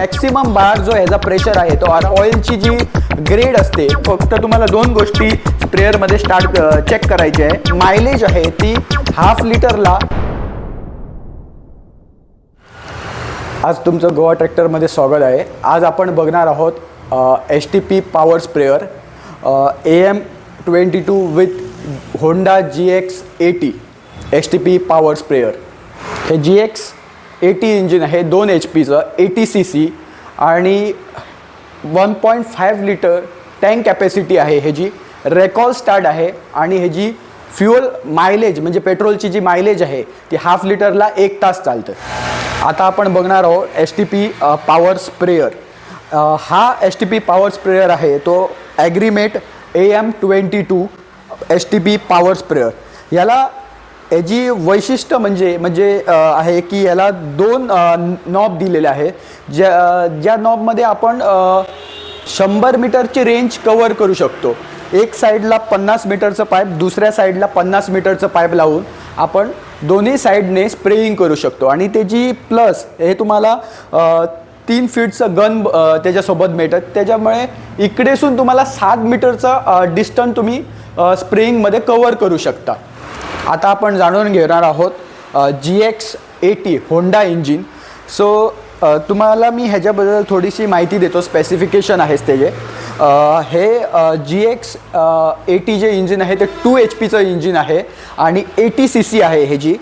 Maximum बार जो ह्याचा pressure आहे तो ऑइलची जी ग्रेड असते फक्त तुम्हाला दोन गोष्टी स्प्रेअरमध्ये स्टार्ट चेक करायची आहे. मायलेज आहे ती हाफ लिटरला आज तुमचं गोवा ट्रॅक्टरमध्ये स्वागत आहे. आज आपण बघणार आहोत H T P power sprayer A M twenty two with Honda G X eighty H T P power sprayer हे जी एक्स एटी इंजिन आहे दोन एच पीचं एटी सी सी आणि one point five litre tank capacity आहे ह्याची रेकॉल start आहे आणि ह्याची फ्युअल मायलेज म्हणजे पेट्रोलची जी मायलेज आहे ती हाफ लिटरला एक तास चालतं. आता आपण बघणार आहोत S T P power sprayer हा S T P power sprayer आहे तो Agrimate A M twenty two S T P power sprayer याला याची वैशिष्ट्य म्हणजे म्हणजे आहे की याला दोन नॉब दिलेले आहे. ज्या ज्या नॉबमध्ये आपण शंभर मीटरची रेंज कवर करू शकतो. एक साईडला पन्नास मीटरचं पाईप दुसऱ्या साईडला पन्नास मीटरचं पाईप लावून आपण दोन्ही साईडने स्प्रेइंग करू शकतो. आणि त्याची प्लस हे तुम्हाला तीन फीटचं गन त्याच्यासोबत मिळतं. त्याच्यामुळे इकडेसून तुम्हाला सात मीटरचं डिस्टन्स तुम्ही स्प्रेइंगमध्ये कवर करू शकता. आता आपण जाणून घेणार आहोत G X eighty Honda engine so तुम्हाला मी ह्याच्याबद्दल थोडीशी माहिती देतो स्पेसिफिकेशन आहेच त्याचे. हे जी एक्स एटी जे इंजिन आहे ते टू एच पीचं इंजिन आहे आणि एटी सी सी आहे ह्याची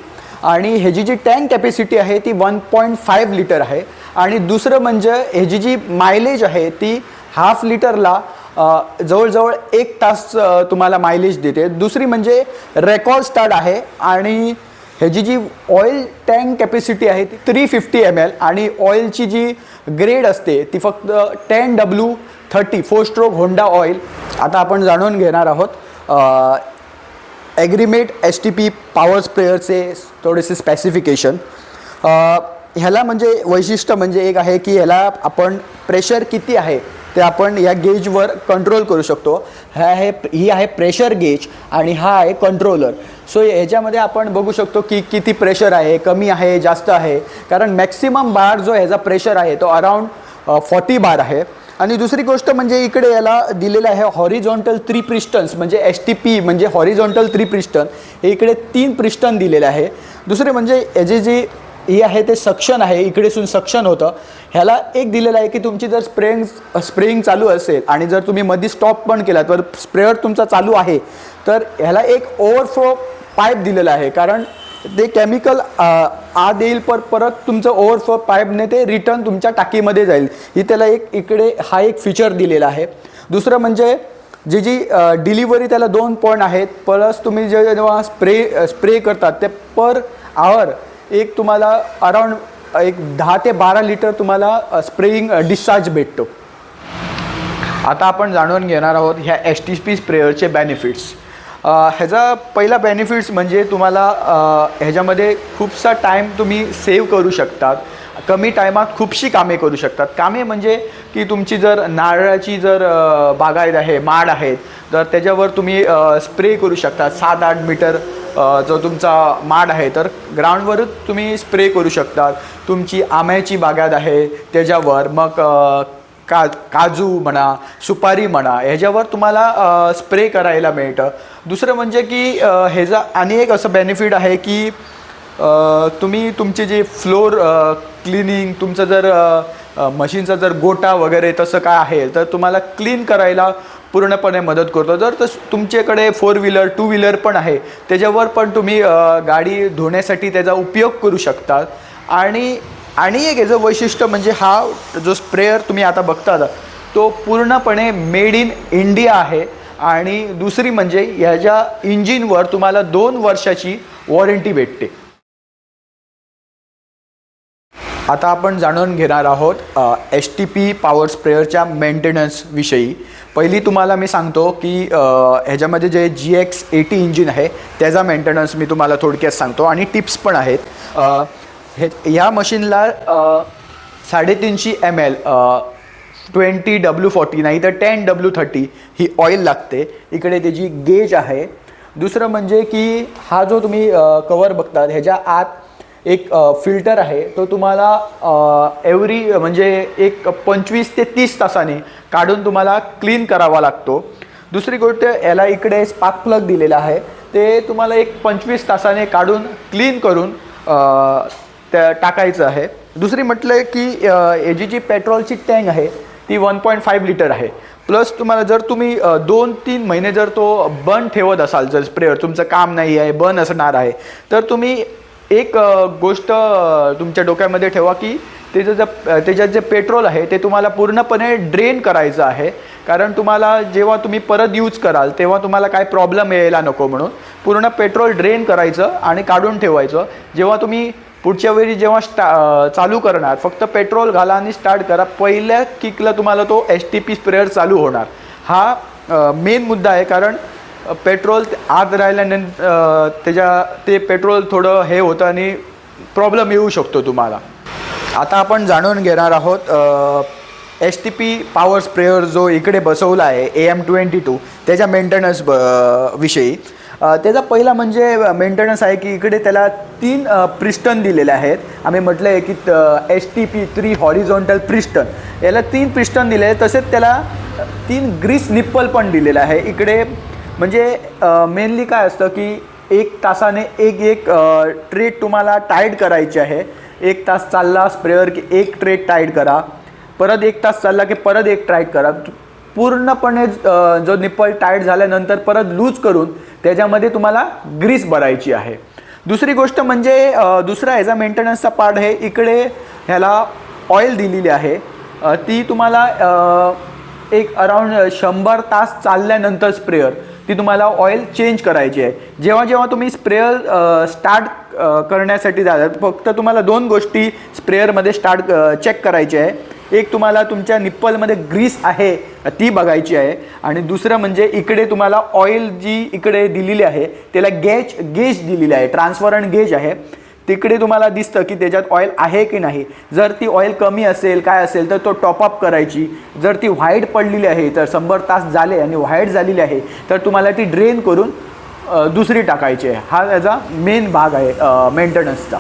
आणि ह्याची जी टँक कॅपॅसिटी आहे ती वन पॉईंट फाईव्ह लिटर आहे. आणि दुसरं म्हणजे ह्याची जी मायलेज आहे ती हाफ लिटरला जवळजवळ एक तास तुम्हाला मायलेज देते. दुसरी म्हणजे रेकॉर्ड स्टार्ट आहे आणि ह्याची जी ऑइल टँक कॅपॅसिटी आहे ती थ्री फिफ्टी एम एल आणि ऑइलची जी ग्रेड असते ती फक्त ten W thirty four stroke Honda oil आता आपण जाणून घेणार आहोत Agrimate S T P power स्प्रेअरचे थोडेसे स्पेसिफिकेशन ह्याला म्हणजे वैशिष्ट्य म्हणजे एक आहे की ह्याला आपण प्रेशर किती आहे ते आपण या गेजवर कंट्रोल करू शकतो. ह्या आहे ही आहे प्रेशर गेज आणि हा आहे कंट्रोलर सो ह्याच्यामध्ये आपण बघू शकतो की किती प्रेशर आहे कमी आहे जास्त आहे. कारण मॅक्सिमम बार जो ह्याचा प्रेशर आहे तो अराउंड फॉर्टी बार आहे. आणि दुसरी गोष्ट म्हणजे इकडे याला दिलेलं आहे हॉरिझॉन्टल थ्री प्रिस्टन्स म्हणजे एस टी पी म्हणजे हॉरिझॉन्टल थ्री प्रिस्टन हे इकडे तीन प्रिस्टन दिलेले आहे. दुसरे म्हणजे याची जी हे आहे ते सक्शन आहे इकडेसून सक्शन होतं. ह्याला एक दिलेलं आहे की तुमची जर स्प्रेंग स्प्रेइंग चालू असेल आणि जर तुम्ही मध्ये स्टॉप पण केला तर स्प्रेअर तुमचा चालू आहे. तर ह्याला एक ओव्हरफ्लो पाईप दिलेला आहे कारण ते केमिकल आत येईल पर परत तुमचं ओव्हरफ्लो पाईपने ते रिटर्न तुमच्या टाकीमध्ये जाईल. ही त्याला एक इकडे हा एक फीचर दिलेला आहे. दुसरं म्हणजे जी जी डिलिव्हरी त्याला दोन पॉईंट आहेत. प्लस तुम्ही जे जेव्हा स्प्रे स्प्रे करतात ते पर आवर एक तुम्हाला अराउंड एक दहा ते बारा लिटर तुम्हाला स्प्रेइंग डिस्चार्ज भेटतो. आता आपण जाणून घेणार आहोत ह्या एस टी पी स्प्रेअरचे बेनिफिट्स ह्याचा पहिला बेनिफिट्स म्हणजे तुम्हाला ह्याच्यामध्ये खूपसा टाईम तुम्ही सेव्ह करू शकतात. कमी टायमात खूपशी कामे करू शकतात. कामे म्हणजे की तुमची जर नारळाची जर बागायत आहे माड आहेत तर त्याच्यावर तुम्ही स्प्रे करू शकता सात आठ मीटर जो तुमचा माड आहे तर ग्राउंडवरच तुम्ही स्प्रे करू शकतात. तुमची आंब्याची बागात आहे त्याच्यावर मग का काजू म्हणा सुपारी म्हणा ह्याच्यावर तुम्हाला स्प्रे करायला मिळतं. दुसरं म्हणजे की ह्याचा आणि एक असं बेनिफिट आहे की तुम्ही तुमचे जे फ्लोर क्लिनिंग तुमचं जर मशीनचा जर गोटा वगैरे तसं काय आहे तर तुम्हाला क्लीन करायला पूर्णपणे मदत करतो. जर तस तुमच्याकडे फोर व्हीलर टू व्हीलर पण आहे त्याच्यावर पण तुम्ही गाडी धुण्यासाठी त्याचा उपयोग करू शकता. आणि आणि एक याचं वैशिष्ट्य म्हणजे हा जो स्प्रेअर तुम्ही आता बघता तो पूर्णपणे मेड इन इंडिया आहे. आणि दुसरी म्हणजे ह्याच्या इंजिनवर तुम्हाला दोन वर्षाची वॉरंटी भेटते. आता आपण जाणून घेणार आहोत एच टी पी पॉवर स्प्रेअरच्या मेंटेनन्सविषयी पहिली तुम्हाला मी सांगतो की ह्याच्यामध्ये जे जी एक्स एटी इंजिन आहे त्याचा मेंटेनन्स मी तुम्हाला थोडक्यात सांगतो आणि टिप्स पण आहेत. हे ह्या मशीनला साडेतीनशे M L twenty W forty नाही तर टेन डब्ल्यू थर्टी ही ऑइल लागते. इकडे त्याची गेज आहे. दुसरं म्हणजे की हा जो तुम्ही कवर बघतात ह्याच्या आत एक फिल्टर आहे. तो तुम्हाला एव्हरी म्हणजे एक पंचवीस ते तीस तासाने काढून तुम्हाला क्लीन करावा लागतो. दुसरी गोष्ट याला इकडे स्पार्क प्लग दिलेला आहे. ते तुम्हाला एक पंचवीस तासाने काढून क्लीन करून त्या टाकायचं आहे. दुसरी म्हटलं की याची जी पेट्रोलची टँक आहे ती वन पॉईंट फाईव्ह लिटर आहे. प्लस तुम्हाला जर तुम्ही दोन तीन महिने जर तो बंद ठेवत असाल जर स्प्रेअर तुमचं काम नाही आहे बंद असणार आहे तर तुम्ही एक गोष्ट तुमच्या डोक्यामध्ये ठेवा की त्याचं जे त्याच्यात जे पेट्रोल आहे ते तुम्हाला पूर्णपणे ड्रेन करायचं आहे. कारण तुम्हाला जेव्हा तुम्ही परत यूज कराल तेव्हा तुम्हाला काय प्रॉब्लेम यायला नको म्हणून पूर्ण पेट्रोल ड्रेन करायचं आणि काढून ठेवायचं. जेव्हा तुम्ही पुढच्या वेळी जेव्हा स्टा चालू करणार फक्त पेट्रोल घाला आणि स्टार्ट करा पहिल्या किकला तुम्हाला तो एच टी पी स्प्रेअर चालू होणार. हा मेन मुद्दा आहे. कारण पेट्रोल आत राहिल्यानंतर त्याच्या ते पेट्रोल थोडं हे होतं आणि प्रॉब्लेम येऊ शकतो तुम्हाला. आता आपण जाणून घेणार आहोत H T P power sprayer जो इकडे बसवला आहे ए एम ट्वेंटी टू त्याच्या मेंटेनन्स ब विषयी. त्याचा पहिला म्हणजे मेंटेनन्स आहे की इकडे त्याला तीन प्रिस्टन दिलेले आहेत. आम्ही म्हटलं आहे की H T P three horizontal piston याला तीन प्रिस्टन दिले आहे तसेच त्याला तीन ग्रीस निप्पल पण दिलेलं आहे. इकडे म्हणजे मेनली काय असतं की एक तासाने एक एक ट्रेट तुम्हाला टाईट करायची आहे. एक तास चालला स्प्रेअर की एक ट्रेट टाईट करा. परत एक तास चालला की परत एक टाईट करा. पूर्णपणे जो निप्पल टाईट झाल्यानंतर परत लूज करून त्याच्यामध्ये तुम्हाला ग्रीस भरायची आहे. दुसरी गोष्ट म्हणजे दुसरा ह्याचा मेंटेनन्सचा पार्ट आहे इकडे ह्याला ऑइल दिलेली आहे. ती तुम्हाला एक अराऊंड शंभर तास चालल्यानंतर स्प्रेअर ती तुम्हाला ऑइल चेंज करायची आहे. जेव्हा जेव्हा तुम्ही स्प्रेअर स्टार्ट करण्यासाठी जातात फक्त तुम्हाला दोन गोष्टी स्प्रेअरमध्ये स्टार्ट चेक करायची आहे. एक तुम्हाला तुमच्या निप्पलमध्ये ग्रीस आहे ती बघायची आहे. आणि दुसरं म्हणजे इकडे तुम्हाला ऑइल जी इकडे दिलेली आहे त्याला गेज गेज दिलेली आहे. ट्रान्सफरंट गेज आहे. तिकडे तुम्हाला दिसतं की त्याच्यात ऑइल आहे की नाही. जर ती ऑइल कमी असेल काय असेल तर तो टॉपअप करायची. जर ती व्हाईट पडलेली आहे तर शंभर तास झाले आणि व्हाईट झालेली आहे तर तुम्हाला ती ड्रेन करून दुसरी टाकायची आहे. हा त्याचा मेन भाग आहे मेंटेनन्सचा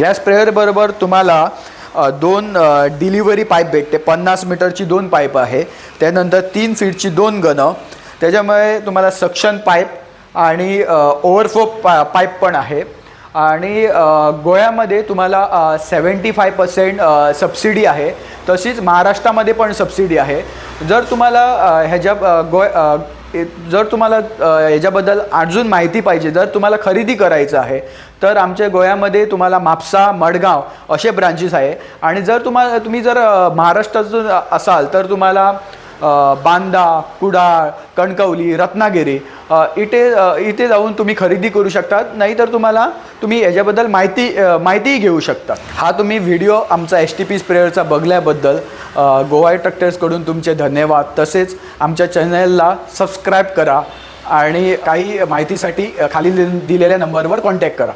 या स्प्रेअरबरोबर तुम्हाला दोन डिलिव्हरी पाईप भेटते. पन्नास मीटरची दोन पाईप आहे. त्यानंतर तीन फीटची दोन गणं त्याच्यामुळे तुम्हाला सक्शन पाईप आणि ओव्हरफ्लो पा पाईप पण आहे. आणि गोव्यामध्ये तुम्हाला सेवन्टी फाय पर्सेंट सबसिडी आहे. तशीच महाराष्ट्रामध्ये पण सबसिडी आहे. जर तुम्हाला ह्याच्या गोय गो जर तुम्हाला याच्याबद्दल ह्याच्याबद्दल अजून माहिती पाहिजे जर तुम्हाला खरेदी करायचं आहे तर आमच्या गोव्यामध्ये तुम्हाला म्हापसा मडगाव असे ब्रांचेस आहे. आणि जर तुम्हाला तुम्ही जर महाराष्ट्रातून असाल तर तुम्हाला बांदा कुडाळ कणकवली रत्नागिरी इथे इथे जाऊन तुम्ही खरेदी करू शकतात. नाहीतर तुम्हाला तुम्ही याच्याबद्दल माहिती माहितीही घेऊ शकता. हा तुम्ही व्हिडिओ आमचा एस टी पी स्प्रेअरचा बघल्याबद्दल गोवा ट्रॅक्टर्सकडून तुमचे धन्यवाद. तसेच आमच्या चॅनलला सबस्क्राईब करा आणि काही माहितीसाठी खाली दिलेल्या नंबरवर कॉन्टॅक्ट करा.